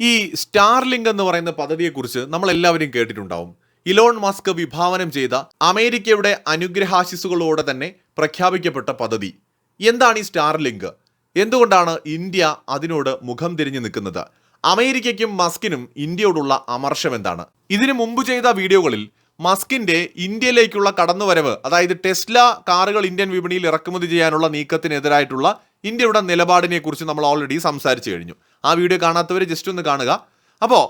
ഈ സ്റ്റാർലിങ്ക് എന്ന് പറയുന്ന പദ്ധതിയെക്കുറിച്ച് നമ്മൾ എല്ലാവരും കേട്ടിട്ടുണ്ടാവും. ഇലോൺ മസ്ക് വിഭാവനം ചെയ്ത അമേരിക്കയുടെ അനുഗ്രഹാശിസുകളോടെ തന്നെ പ്രഖ്യാപിക്കപ്പെട്ട പദ്ധതി. എന്താണ് ഈ സ്റ്റാർലിങ്ക്? എന്തുകൊണ്ടാണ് ഇന്ത്യ അതിനോട് മുഖം തിരിഞ്ഞു നിൽക്കുന്നത്? അമേരിക്കയ്ക്കും മസ്കിനും ഇന്ത്യയോടുള്ള അമർഷം എന്താണ്? ഇതിനു മുമ്പ് ചെയ്ത വീഡിയോകളിൽ മസ്കിന്റെ ഇന്ത്യയിലേക്കുള്ള കടന്നുവരവ് അതായത് ടെസ്ല കാറുകൾ ഇന്ത്യൻ വിപണിയിൽ ഇറക്കുമതി ചെയ്യാനുള്ള നീക്കത്തിനെതിരായിട്ടുള്ള ഇന്ത്യയുടെ നിലപാടിനെ കുറിച്ച് നമ്മൾ ഓൾറെഡി സംസാരിച്ചു കഴിഞ്ഞു. ആ വീഡിയോ കാണാത്തവർ ജസ്റ്റ് ഒന്ന് കാണുക. അപ്പോൾ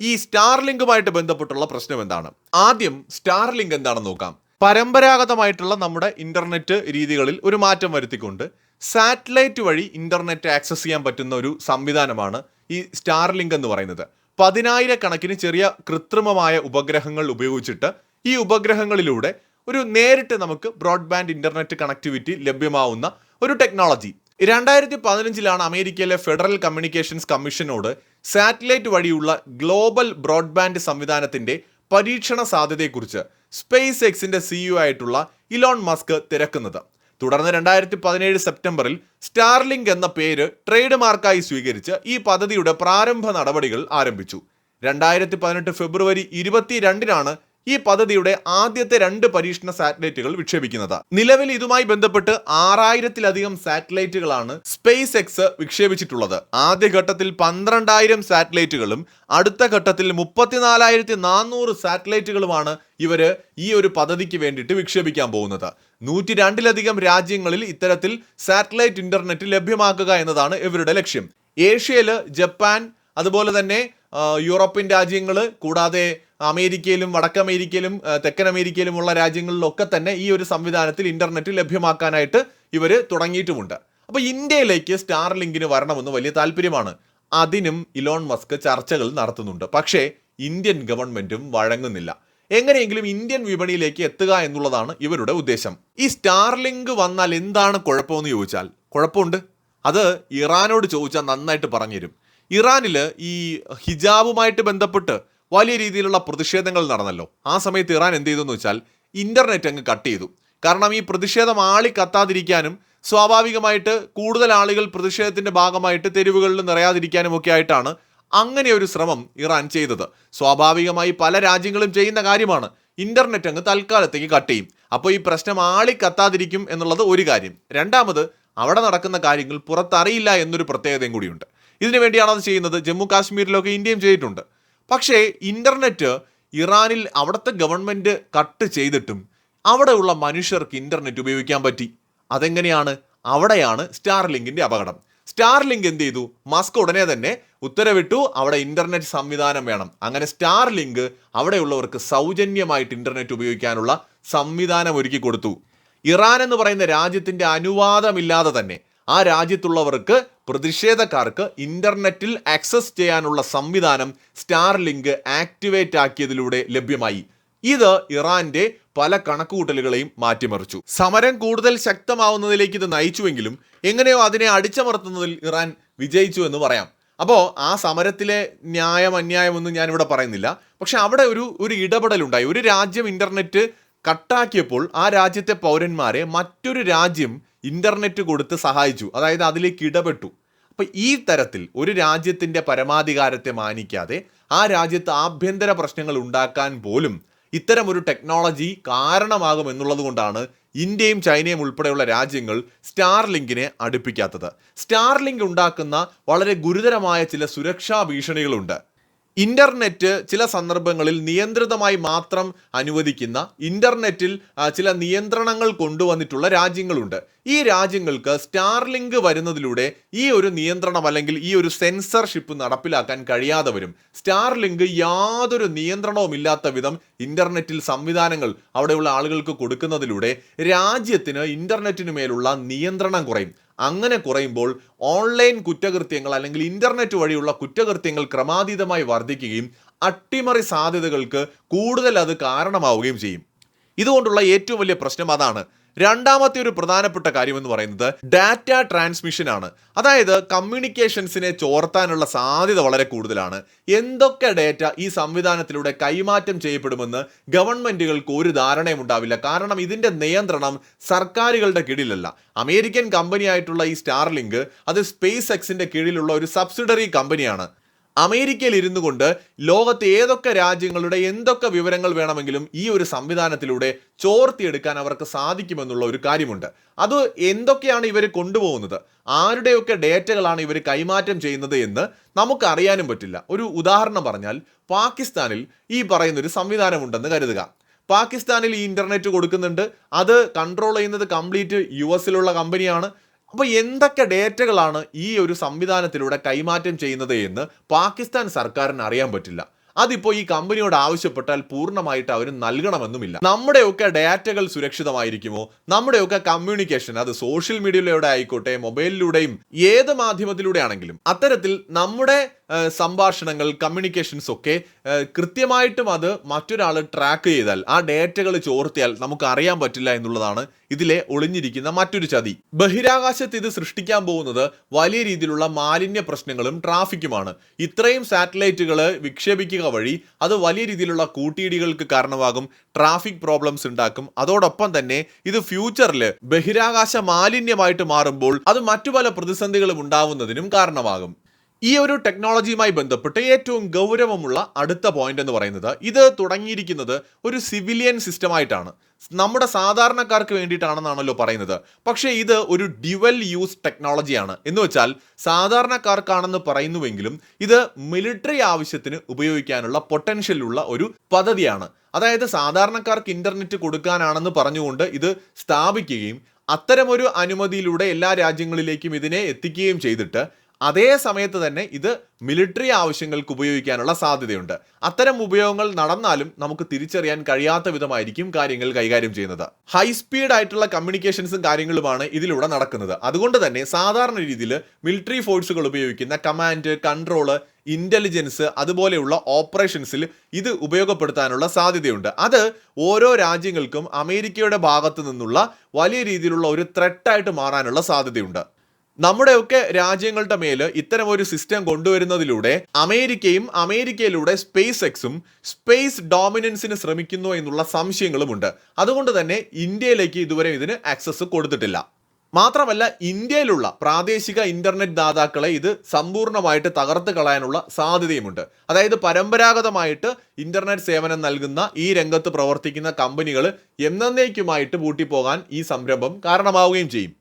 ഈ സ്റ്റാർലിങ്കുമായിട്ട് ബന്ധപ്പെട്ടുള്ള പ്രശ്നം എന്താണ്? ആദ്യം സ്റ്റാർലിങ്ക് എന്താണെന്ന് നോക്കാം. പരമ്പരാഗതമായിട്ടുള്ള നമ്മുടെ ഇന്റർനെറ്റ് രീതികളിൽ ഒരു മാറ്റം വരുത്തിക്കൊണ്ട് സാറ്റലൈറ്റ് വഴി ഇന്റർനെറ്റ് ആക്സസ് ചെയ്യാൻ പറ്റുന്ന ഒരു സംവിധാനമാണ് ഈ സ്റ്റാർലിങ്ക് എന്ന് പറയുന്നത്. പതിനായിരക്കണക്കിന് ചെറിയ കൃത്രിമമായ ഉപഗ്രഹങ്ങൾ ഉപയോഗിച്ചിട്ട് ഈ ഉപഗ്രഹങ്ങളിലൂടെ ഒരു നേരിട്ട് നമുക്ക് ബ്രോഡ്ബാൻഡ് ഇന്റർനെറ്റ് കണക്ടിവിറ്റി ലഭ്യമാവുന്ന ഒരു ടെക്നോളജി രണ്ടായിരത്തി പതിനഞ്ചിലാണ് അമേരിക്കയിലെ ഫെഡറൽ കമ്മ്യൂണിക്കേഷൻസ് കമ്മീഷനോട് സാറ്റലൈറ്റ് വഴിയുള്ള ഗ്ലോബൽ ബ്രോഡ്ബാൻഡ് സംവിധാനത്തിന്റെ പരീക്ഷണ സാധ്യതയെക്കുറിച്ച് സ്പേസ് എക്സിന്റെ സിഇഒ ആയിട്ടുള്ള ഇലോൺ മസ്ക് തിരക്കുന്നത്. തുടർന്ന് രണ്ടായിരത്തി പതിനേഴ് സെപ്റ്റംബറിൽ സ്റ്റാർലിങ്ക് എന്ന പേര് ട്രേഡ് മാർക്കായി സ്വീകരിച്ച് ഈ പദ്ധതിയുടെ പ്രാരംഭ നടപടികൾ ആരംഭിച്ചു. രണ്ടായിരത്തി പതിനെട്ട് ഫെബ്രുവരി ഇരുപത്തിരണ്ടിനാണ് ഈ പദ്ധതിയുടെ ആദ്യത്തെ രണ്ട് പരീക്ഷണ സാറ്റലൈറ്റുകൾ വിക്ഷേപിക്കുന്നത്. നിലവിൽ ഇതുമായി ബന്ധപ്പെട്ട് ആറായിരത്തിലധികം സാറ്റലൈറ്റുകളാണ് സ്പേസ് എക്സ് വിക്ഷേപിച്ചിട്ടുള്ളത് ആദ്യഘട്ടത്തിൽ പന്ത്രണ്ടായിരം സാറ്റലൈറ്റുകളും അടുത്ത ഘട്ടത്തിൽ മുപ്പത്തിനാലായിരത്തി നാനൂറ് സാറ്റലൈറ്റുകളുമാണ് ഇവർ ഈ ഒരു പദ്ധതിക്ക് വേണ്ടിയിട്ട് വിക്ഷേപിക്കാൻ പോകുന്നത്. നൂറ്റി രണ്ടിലധികം രാജ്യങ്ങളിൽ ഇത്തരത്തിൽ സാറ്റലൈറ്റ് ഇന്റർനെറ്റ് ലഭ്യമാക്കുക എന്നതാണ് ഇവരുടെ ലക്ഷ്യം. ഏഷ്യയിൽ ജപ്പാൻ അതുപോലെ തന്നെ യൂറോപ്യൻ രാജ്യങ്ങൾ കൂടാതെ അമേരിക്കയിലും വടക്ക് അമേരിക്കയിലും തെക്കൻ അമേരിക്കയിലുമുള്ള രാജ്യങ്ങളിലൊക്കെ തന്നെ ഈ ഒരു സംവിധാനത്തിൽ ഇന്റർനെറ്റ് ലഭ്യമാക്കാനായിട്ട് ഇവർ തുടങ്ങിയിട്ടുമുണ്ട്. അപ്പോൾ ഇന്ത്യയിലേക്ക് സ്റ്റാർ ലിങ്കിന് വരണമെന്ന് വലിയ താല്പര്യമാണ്. അതിനും ഇലോൺ മസ്ക് ചർച്ചകൾ നടത്തുന്നുണ്ട്. പക്ഷേ ഇന്ത്യൻ ഗവൺമെന്റും വഴങ്ങുന്നില്ല. എങ്ങനെയെങ്കിലും ഇന്ത്യൻ വിപണിയിലേക്ക് എത്തുക എന്നുള്ളതാണ് ഇവരുടെ ഉദ്ദേശം. ഈ സ്റ്റാർലിങ്ക് വന്നാൽ എന്താണ് കുഴപ്പമെന്ന് ചോദിച്ചാൽ കുഴപ്പമുണ്ട്. അത് ഇറാനോട് ചോദിച്ചാൽ നന്നായിട്ട് പറഞ്ഞുതരും. ഇറാനിൽ ഈ ഹിജാബുമായിട്ട് ബന്ധപ്പെട്ട് വലിയ രീതിയിലുള്ള പ്രതിഷേധങ്ങൾ നടന്നല്ലോ. ആ സമയത്ത് ഇറാൻ എന്ത് ചെയ്തു എന്ന് വെച്ചാൽ ഇന്റർനെറ്റ് അങ്ങ് കട്ട് ചെയ്തു. കാരണം ഈ പ്രതിഷേധം ആളി കത്താതിരിക്കാനും സ്വാഭാവികമായിട്ട് കൂടുതൽ ആളുകൾ പ്രതിഷേധത്തിന്റെ ഭാഗമായിട്ട് തെരുവുകളിൽ നിറയാതിരിക്കാനും ഒക്കെ ആയിട്ടാണ് അങ്ങനെ ഒരു ശ്രമം ഇറാൻ ചെയ്തത്. സ്വാഭാവികമായി പല രാജ്യങ്ങളും ചെയ്യുന്ന കാര്യമാണ്. ഇന്റർനെറ്റ് അങ്ങ് തൽക്കാലത്തേക്ക് കട്ട് ചെയ്യും. അപ്പോൾ ഈ പ്രശ്നം ആളി കത്താതിരിക്കും എന്നുള്ളത് ഒരു കാര്യം. രണ്ടാമത് അവിടെ നടക്കുന്ന കാര്യങ്ങൾ പുറത്തറിയില്ല എന്നൊരു പ്രത്യേകതയും കൂടിയുണ്ട്. ഇതിനു വേണ്ടിയാണ് അത് ചെയ്യുന്നത്. ജമ്മു കാശ്മീരിലൊക്കെ ഇന്ത്യയും ചെയ്തിട്ടുണ്ട്. പക്ഷേ ഇന്റർനെറ്റ് ഇറാനിൽ അവിടുത്തെ ഗവൺമെന്റ് കട്ട് ചെയ്തിട്ടും അവിടെയുള്ള മനുഷ്യർക്ക് ഇന്റർനെറ്റ് ഉപയോഗിക്കാൻ പറ്റി. അതെങ്ങനെയാണ്? അവിടെയാണ് സ്റ്റാർലിങ്കിന്റെ അപകടം. സ്റ്റാർലിങ്ക് എന്ത് ചെയ്തു? മസ്ക് ഉടനെ തന്നെ ഉത്തരവിട്ടു അവിടെ ഇന്റർനെറ്റ് സംവിധാനം വേണം. അങ്ങനെ സ്റ്റാർലിങ്ക് അവിടെയുള്ളവർക്ക് സൗജന്യമായിട്ട് ഇന്റർനെറ്റ് ഉപയോഗിക്കാനുള്ള സംവിധാനം ഒരുക്കി കൊടുത്തു. ഇറാൻ എന്ന് പറയുന്ന രാജ്യത്തിന്റെ അനുവാദമില്ലാതെ തന്നെ ആ രാജ്യത്തുള്ളവർക്ക് പ്രതിഷേധക്കാർക്ക് ഇന്റർനെറ്റിൽ ആക്സസ് ചെയ്യാനുള്ള സംവിധാനം സ്റ്റാർ ലിങ്ക് ആക്ടിവേറ്റ് ആക്കിയതിലൂടെ ലഭ്യമായി. ഇത് ഇറാന്റെ പല കണക്കുകൂട്ടലുകളെയും മാറ്റിമറിച്ചു. സമരം കൂടുതൽ ശക്തമാവുന്നതിലേക്ക് ഇത് നയിച്ചുവെങ്കിലും എങ്ങനെയോ അതിനെ അടിച്ചമർത്തുന്നതിൽ ഇറാൻ വിജയിച്ചു എന്ന് പറയാം. അപ്പോൾ ആ സമരത്തിലെ ന്യായം അന്യായമൊന്നും ഞാനിവിടെ പറയുന്നില്ല. പക്ഷെ അവിടെ ഒരു ഒരു ഇടപെടലുണ്ടായി. ഒരു രാജ്യം ഇന്റർനെറ്റ് കട്ടാക്കിയപ്പോൾ ആ രാജ്യത്തെ പൗരന്മാരെ മറ്റൊരു രാജ്യം ഇന്റർനെറ്റ് കൊടുത്ത് സഹായിച്ചു. അതായത് അതിലേക്ക് ഇടപെട്ടു. അപ്പം ഈ തരത്തിൽ ഒരു രാജ്യത്തിന്റെ പരമാധികാരത്തെ മാനിക്കാതെ ആ രാജ്യത്ത് ആഭ്യന്തര പ്രശ്നങ്ങൾ ഉണ്ടാക്കാൻ പോലും ഇത്തരം ഒരു ടെക്നോളജി കാരണമാകും എന്നുള്ളത് കൊണ്ടാണ് ഇന്ത്യയും ചൈനയും ഉൾപ്പെടെയുള്ള രാജ്യങ്ങൾ സ്റ്റാർ ലിങ്കിനെ അടുപ്പിക്കാത്തത്. സ്റ്റാർ ലിങ്ക് ഉണ്ടാക്കുന്ന വളരെ ഗുരുതരമായ ചില സുരക്ഷാ ഭീഷണികളുണ്ട്. ഇന്റർനെറ്റ് ചില സന്ദർഭങ്ങളിൽ നിയന്ത്രിതമായി മാത്രം അനുവദിക്കുന്ന ഇന്റർനെറ്റിൽ ചില നിയന്ത്രണങ്ങൾ കൊണ്ടുവന്നിട്ടുള്ള രാജ്യങ്ങളുണ്ട്. ഈ രാജ്യങ്ങൾക്ക് സ്റ്റാർലിങ്ക് വരുന്നതിലൂടെ ഈ ഒരു നിയന്ത്രണം അല്ലെങ്കിൽ ഈ ഒരു സെൻസർഷിപ്പ് നടപ്പിലാക്കാൻ കഴിയാതെ വരും. സ്റ്റാർലിങ്ക് യാതൊരു നിയന്ത്രണവും ഇല്ലാത്ത വിധം ഇന്റർനെറ്റിൽ സംവിധാനങ്ങൾ അവിടെയുള്ള ആളുകൾക്ക് കൊടുക്കുന്നതിലൂടെ രാജ്യത്തിന് ഇന്റർനെറ്റിന് മേലുള്ള നിയന്ത്രണം കുറയും. അങ്ങനെ കുറയുമ്പോൾ ഓൺലൈൻ കുറ്റകൃത്യങ്ങൾ അല്ലെങ്കിൽ ഇന്റർനെറ്റ് വഴിയുള്ള കുറ്റകൃത്യങ്ങൾ ക്രമാതീതമായി വർദ്ധിക്കുകയും അട്ടിമറി സാധ്യതകൾക്ക് കൂടുതൽ അത് കാരണമാവുകയും ചെയ്യും. ഇതുകൊണ്ടുള്ള ഏറ്റവും വലിയ പ്രശ്നം അതാണ്. രണ്ടാമത്തെ ഒരു പ്രധാനപ്പെട്ട കാര്യം എന്ന് പറയുന്നത് ഡാറ്റ ട്രാൻസ്മിഷൻ ആണ്. അതായത് കമ്മ്യൂണിക്കേഷൻസിനെ ചോർത്താനുള്ള സാധ്യത വളരെ കൂടുതലാണ്. എന്തൊക്കെ ഡാറ്റ ഈ സംവിധാനത്തിലൂടെ കൈമാറ്റം ചെയ്യപ്പെടുമെന്ന് ഗവൺമെന്റുകൾക്ക് ഒരു ധാരണയും ഉണ്ടാവില്ല. കാരണം ഇതിന്റെ നിയന്ത്രണം സർക്കാരുകളുടെ കീഴിലല്ല. അമേരിക്കൻ കമ്പനിയായിട്ടുള്ള ഈ സ്റ്റാർലിങ്ക് അത് സ്പേസ് എക്സിന്റെ കീഴിലുള്ള ഒരു സബ്സിഡറി കമ്പനിയാണ്. അമേരിക്കയിൽ ഇരുന്നു കൊണ്ട് ലോകത്തെ ഏതൊക്കെ രാജ്യങ്ങളുടെ എന്തൊക്കെ വിവരങ്ങൾ വേണമെങ്കിലും ഈ ഒരു സംവിധാനത്തിലൂടെ ചോർത്തിയെടുക്കാൻ അവർക്ക് സാധിക്കുമെന്നുള്ള ഒരു കാര്യമുണ്ട്. അത് എന്തൊക്കെയാണ് ഇവർ കൊണ്ടുപോകുന്നത്? ആരുടെയൊക്കെ ഡേറ്റകളാണ് ഇവർ കൈമാറ്റം ചെയ്യുന്നത് എന്ന് നമുക്ക് അറിയാനും പറ്റില്ല. ഒരു ഉദാഹരണം പറഞ്ഞാൽ പാകിസ്ഥാനിൽ ഈ പറയുന്നൊരു സംവിധാനമുണ്ടെന്ന് കരുതുക. പാകിസ്ഥാനിൽ ഈ ഇന്റർനെറ്റ് കൊടുക്കുന്നുണ്ട്. അത് കൺട്രോൾ ചെയ്യുന്നത് കംപ്ലീറ്റ് യു എസിലുള്ള കമ്പനിയാണ് അപ്പോൾ എന്തൊക്കെ ഡേറ്റകളാണ് ഈ ഒരു സംവിധാനത്തിലൂടെ കൈമാറ്റം ചെയ്യുന്നത് എന്ന് പാകിസ്ഥാൻ സർക്കാരിന് അറിയാൻ പറ്റില്ല. അതിപ്പോൾ ഈ കമ്പനിയോട് ആവശ്യപ്പെട്ടാൽ പൂർണമായിട്ട് അവർ നൽകണമെന്നുമില്ല. നമ്മുടെയൊക്കെ ഡാറ്റകൾ സുരക്ഷിതമായിരിക്കുമോ? നമ്മുടെയൊക്കെ കമ്മ്യൂണിക്കേഷൻ അത് സോഷ്യൽ മീഡിയയിലൂടെ ആയിക്കോട്ടെ മൊബൈലിലൂടെയും ഏത് മാധ്യമത്തിലൂടെ ആണെങ്കിലും അത്തരത്തിൽ നമ്മുടെ സംഭാഷണങ്ങൾ കമ്മ്യൂണിക്കേഷൻസ് ഒക്കെ കൃത്യമായിട്ടും അത് മറ്റൊരാൾ ട്രാക്ക് ചെയ്താൽ ആ ഡേറ്റകൾ ചോർത്തിയാൽ നമുക്ക് അറിയാൻ പറ്റില്ല എന്നുള്ളതാണ് ഇതിലെ ഒളിഞ്ഞിരിക്കുന്ന മറ്റൊരു ചതി. ബഹിരാകാശത്ത് ഇത് സൃഷ്ടിക്കാൻ പോകുന്നത് വലിയ രീതിയിലുള്ള മാലിന്യ പ്രശ്നങ്ങളും ട്രാഫിക്കുമാണ്. ഇത്രയും സാറ്റലൈറ്റുകൾ വിക്ഷേപിക്കുക വഴി അത് വലിയ രീതിയിലുള്ള കൂട്ടിയിടികൾക്ക് കാരണമാകും ട്രാഫിക് പ്രോബ്ലംസ് ഉണ്ടാക്കും. അതോടൊപ്പം തന്നെ ഇത് ഫ്യൂച്ചറിൽ ബഹിരാകാശ മാലിന്യമായിട്ട് മാറുമ്പോൾ അത് മറ്റു പല പ്രതിസന്ധികളും ഉണ്ടാവുന്നതിനും കാരണമാകും. ഈ ഒരു ടെക്നോളജിയുമായി ബന്ധപ്പെട്ട് ഏറ്റവും ഗൗരവമുള്ള അടുത്ത പോയിന്റ് എന്ന് പറയുന്നത് ഇത് തുടങ്ങിയിരിക്കുന്നത് ഒരു സിവിലിയൻ സിസ്റ്റമായിട്ടാണ് നമ്മുടെ സാധാരണക്കാർക്ക് വേണ്ടിയിട്ടാണെന്നാണല്ലോ പറയുന്നത്. പക്ഷേ ഇത് ഒരു ഡ്യുവൽ യൂസ് ടെക്നോളജിയാണ് എന്ന് വെച്ചാൽ സാധാരണക്കാർക്കാണെന്ന് പറയുന്നുവെങ്കിലും ഇത് മിലിറ്ററി ആവശ്യത്തിന് ഉപയോഗിക്കാനുള്ള പൊട്ടൻഷ്യൽ ഉള്ള ഒരു പദ്ധതിയാണ്. അതായത് സാധാരണക്കാർക്ക് ഇന്റർനെറ്റ് കൊടുക്കാനാണെന്ന് പറഞ്ഞുകൊണ്ട് ഇത് സ്ഥാപിക്കുകയും അത്തരമൊരു അനുമതിയിലൂടെ എല്ലാ രാജ്യങ്ങളിലേക്കും ഇതിനെ എത്തിക്കുകയും ചെയ്തിട്ട് അതേ സമയത്ത് തന്നെ ഇത് മിലിറ്ററി ആവശ്യങ്ങൾക്ക് ഉപയോഗിക്കാനുള്ള സാധ്യതയുണ്ട്. അത്തരം ഉപയോഗങ്ങൾ നടന്നാലും നമുക്ക് തിരിച്ചറിയാൻ കഴിയാത്ത വിധമായിരിക്കും കാര്യങ്ങൾ കൈകാര്യം ചെയ്യുന്നത്. ഹൈ സ്പീഡ് ആയിട്ടുള്ള കമ്മ്യൂണിക്കേഷൻസും കാര്യങ്ങളുമാണ് ഇതിലൂടെ നടക്കുന്നത്. അതുകൊണ്ട് തന്നെ സാധാരണ രീതിയിൽ മിലിറ്ററി ഫോഴ്സുകൾ ഉപയോഗിക്കുന്ന കമാൻഡ് കൺട്രോൾ ഇന്റലിജൻസ് അതുപോലെയുള്ള ഓപ്പറേഷൻസിൽ ഇത് ഉപയോഗപ്പെടുത്താനുള്ള സാധ്യതയുണ്ട്. അത് ഓരോ രാജ്യങ്ങൾക്കും അമേരിക്കയുടെ ഭാഗത്തു നിന്നുള്ള വലിയ രീതിയിലുള്ള ഒരു ത്രെട്ടായിട്ട് മാറാനുള്ള സാധ്യതയുണ്ട്. നമ്മുടെയൊക്കെ രാജ്യങ്ങളുടെ മേൽ ഇത്തരം ഒരു സിസ്റ്റം കൊണ്ടുവരുന്നതിലൂടെ അമേരിക്കയും അമേരിക്കയിലൂടെ സ്പേസ് എക്സും സ്പേസ് ഡോമിനൻസിന് ശ്രമിക്കുന്നു എന്നുള്ള സംശയങ്ങളുമുണ്ട്. അതുകൊണ്ട് തന്നെ ഇന്ത്യയിലേക്ക് ഇതുവരെ ഇതിന് ആക്സസ് കൊടുത്തിട്ടില്ല. മാത്രമല്ല ഇന്ത്യയിലുള്ള പ്രാദേശിക ഇന്റർനെറ്റ് ദാതാക്കളെ ഇത് സമ്പൂർണമായിട്ട് തകർത്ത് കളയാനുള്ള സാധ്യതയുമുണ്ട്. അതായത് പരമ്പരാഗതമായിട്ട് ഇന്റർനെറ്റ് സേവനം നൽകുന്ന ഈ രംഗത്ത് പ്രവർത്തിക്കുന്ന കമ്പനികൾ എന്നേക്കുമായിട്ട് പൂട്ടിപ്പോകാൻ ഈ സംരംഭം കാരണമാവുകയും ചെയ്യും.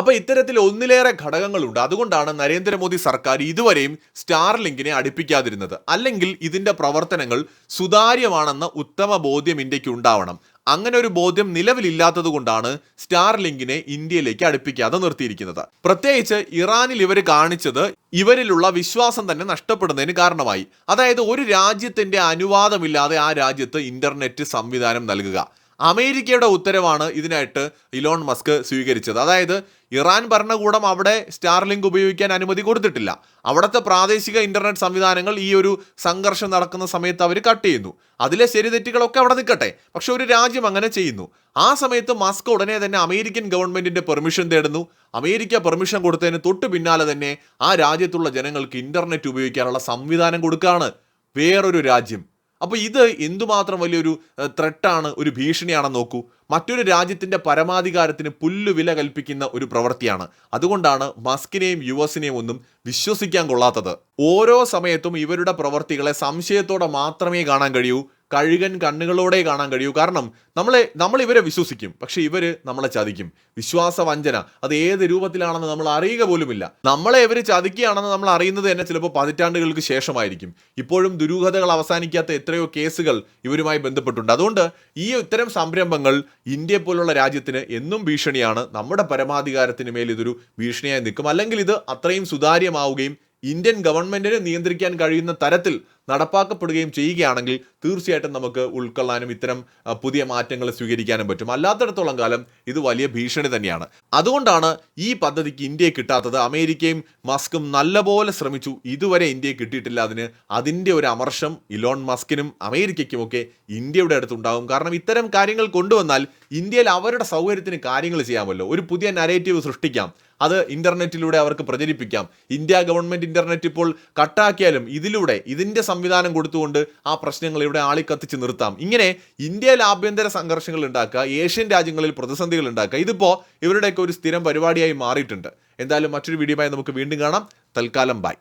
അപ്പൊ ഇത്തരത്തിൽ ഒന്നിലേറെ ഘടകങ്ങളുണ്ട്. അതുകൊണ്ടാണ് നരേന്ദ്രമോദി സർക്കാർ ഇതുവരെയും സ്റ്റാർ ലിങ്കിനെ അടുപ്പിക്കാതിരുന്നത്. അല്ലെങ്കിൽ ഇതിന്റെ പ്രവർത്തനങ്ങൾ സുതാര്യമാണെന്ന ഉത്തമ ബോധ്യം ഇന്ത്യയ്ക്ക് ഉണ്ടാവണം. അങ്ങനെ ഒരു ബോധ്യം നിലവിലില്ലാത്തത് കൊണ്ടാണ് സ്റ്റാർ ലിങ്കിനെ ഇന്ത്യയിലേക്ക് അടുപ്പിക്കാതെ നിർത്തിയിരിക്കുന്നത്. പ്രത്യേകിച്ച് ഇറാനിൽ ഇവർ കാണിച്ചത് ഇവരിലുള്ള വിശ്വാസം തന്നെ നഷ്ടപ്പെടുന്നതിന് കാരണമായി. അതായത് ഒരു രാജ്യത്തിന്റെ അനുവാദമില്ലാതെ ആ രാജ്യത്ത് ഇന്റർനെറ്റ് സംവിധാനം നൽകുക. അമേരിക്കയുടെ ഉത്തരവാണ് ഇതിനായിട്ട് ഇലോൺ മസ്ക് സ്വീകരിച്ചത്. അതായത് ഇറാൻ ഭരണകൂടം അവിടെ സ്റ്റാർലിങ്ക് ഉപയോഗിക്കാൻ അനുമതി കൊടുത്തിട്ടില്ല. അവിടുത്തെ പ്രാദേശിക ഇന്റർനെറ്റ് സംവിധാനങ്ങൾ ഈ ഒരു സംഘർഷം നടക്കുന്ന സമയത്ത് അവർ കട്ട് ചെയ്യുന്നു. അതിലെ ശരിതെറ്റുകളൊക്കെ അവിടെ നിൽക്കട്ടെ. പക്ഷെ ഒരു രാജ്യം അങ്ങനെ ചെയ്യുന്നു. ആ സമയത്ത് മസ്ക് ഉടനെ തന്നെ അമേരിക്കൻ ഗവൺമെന്റിന്റെ പെർമിഷൻ തേടുന്നു. അമേരിക്ക പെർമിഷൻ കൊടുത്തതിന് തൊട്ട് പിന്നാലെ തന്നെ ആ രാജ്യത്തുള്ള ജനങ്ങൾക്ക് ഇന്റർനെറ്റ് ഉപയോഗിക്കാനുള്ള സംവിധാനം കൊടുക്കുകയാണ് വേറൊരു രാജ്യം. അപ്പോൾ ഇത് എന്തുമാത്രം വലിയൊരു ത്രെട്ടാണ് ഒരു ഭീഷണിയാണെന്ന് നോക്കൂ. മറ്റൊരു രാജ്യത്തിന്റെ പരമാധികാരത്തിന് പുല്ലുവില കൽപ്പിക്കുന്ന ഒരു പ്രവൃത്തിയാണ്. അതുകൊണ്ടാണ് മസ്കിനെയും യു എസിനെയും ഒന്നും വിശ്വസിക്കാൻ കൊള്ളാത്തത്. ഓരോ സമയത്തും ഇവരുടെ പ്രവൃത്തികളെ സംശയത്തോടെ മാത്രമേ കാണാൻ കഴിയൂ. കഴുകൻ കണ്ണുകളോടെ കാണാൻ കഴിയൂ. കാരണം നമ്മളെ നമ്മൾ ഇവരെ വിശ്വസിക്കും. പക്ഷെ ഇവർ നമ്മളെ ചതിക്കും. വിശ്വാസ വഞ്ചന അത് ഏത് രൂപത്തിലാണെന്ന് നമ്മൾ അറിയുക പോലുമില്ല. നമ്മളെ ഇവർ ചതിക്കുകയാണെന്ന് നമ്മൾ അറിയുന്നത് തന്നെ ചിലപ്പോൾ പതിറ്റാണ്ടുകൾക്ക് ശേഷമായിരിക്കും. ഇപ്പോഴും ദുരൂഹതകൾ അവസാനിക്കാത്ത എത്രയോ കേസുകൾ ഇവരുമായി ബന്ധപ്പെട്ടുണ്ട്. അതുകൊണ്ട് ഈ ഇത്തരം സംരംഭങ്ങൾ ഇന്ത്യ പോലുള്ള രാജ്യത്തിന് എന്നും ഭീഷണിയാണ്. നമ്മുടെ പരമാധികാരത്തിന് മേൽ ഇതൊരു ഭീഷണിയായി നിൽക്കും. അല്ലെങ്കിൽ ഇത് അത്രയും സുതാര്യമാവുകയും ഇന്ത്യൻ ഗവൺമെന്റിന് നിയന്ത്രിക്കാൻ കഴിയുന്ന തരത്തിൽ നടപ്പാക്കപ്പെടുകയും ചെയ്യുകയാണെങ്കിൽ തീർച്ചയായിട്ടും നമുക്ക് ഉൾക്കൊള്ളാനും ഇത്തരം പുതിയ മാറ്റങ്ങൾ സ്വീകരിക്കാനും പറ്റും. അല്ലാത്തിടത്തോളം കാലം ഇത് വലിയ ഭീഷണി തന്നെയാണ്. അതുകൊണ്ടാണ് ഈ പദ്ധതിക്ക് ഇന്ത്യയെ കിട്ടാത്തത്. അമേരിക്കയും മസ്കും നല്ലപോലെ ശ്രമിച്ചു. ഇതുവരെ ഇന്ത്യയെ കിട്ടിയിട്ടില്ല. അതിന് അതിന്റെ ഒരു അമർഷം ഇലോൺ മസ്കിനും അമേരിക്കയ്ക്കുമൊക്കെ ഇന്ത്യയുടെ അടുത്തുണ്ടാകും. കാരണം ഇത്തരം കാര്യങ്ങൾ കൊണ്ടുവന്നാൽ ഇന്ത്യയിൽ അവരുടെ സൗകര്യത്തിന് കാര്യങ്ങൾ ചെയ്യാമല്ലോ. ഒരു പുതിയ നരേറ്റീവ് സൃഷ്ടിക്കാം. അത് ഇന്റർനെറ്റിലൂടെ അവർക്ക് പ്രചരിപ്പിക്കാം. ഇന്ത്യ ഗവൺമെന്റ് ഇന്റർനെറ്റ് ഇപ്പോൾ കട്ടാക്കിയാലും ഇതിലൂടെ ഇതിന്റെ സംവിധാനം കൊടുത്തുകൊണ്ട് ആ പ്രശ്നങ്ങൾ ഇവിടെ ആളിക്കത്തിച്ച് നിർത്താം. ഇങ്ങനെ ഇന്ത്യയിൽ ആഭ്യന്തര സംഘർഷങ്ങൾ ഉണ്ടാക്കുക ഏഷ്യൻ രാജ്യങ്ങളിൽ പ്രതിസന്ധികൾ ഉണ്ടാക്കുക ഇതിപ്പോൾ ഇവരുടെയൊക്കെ ഒരു സ്ഥിരം പരിപാടിയായി മാറിയിട്ടുണ്ട്. എന്തായാലും മറ്റൊരു വീഡിയോയുമായി നമുക്ക് വീണ്ടും കാണാം. തൽക്കാലം ബൈ.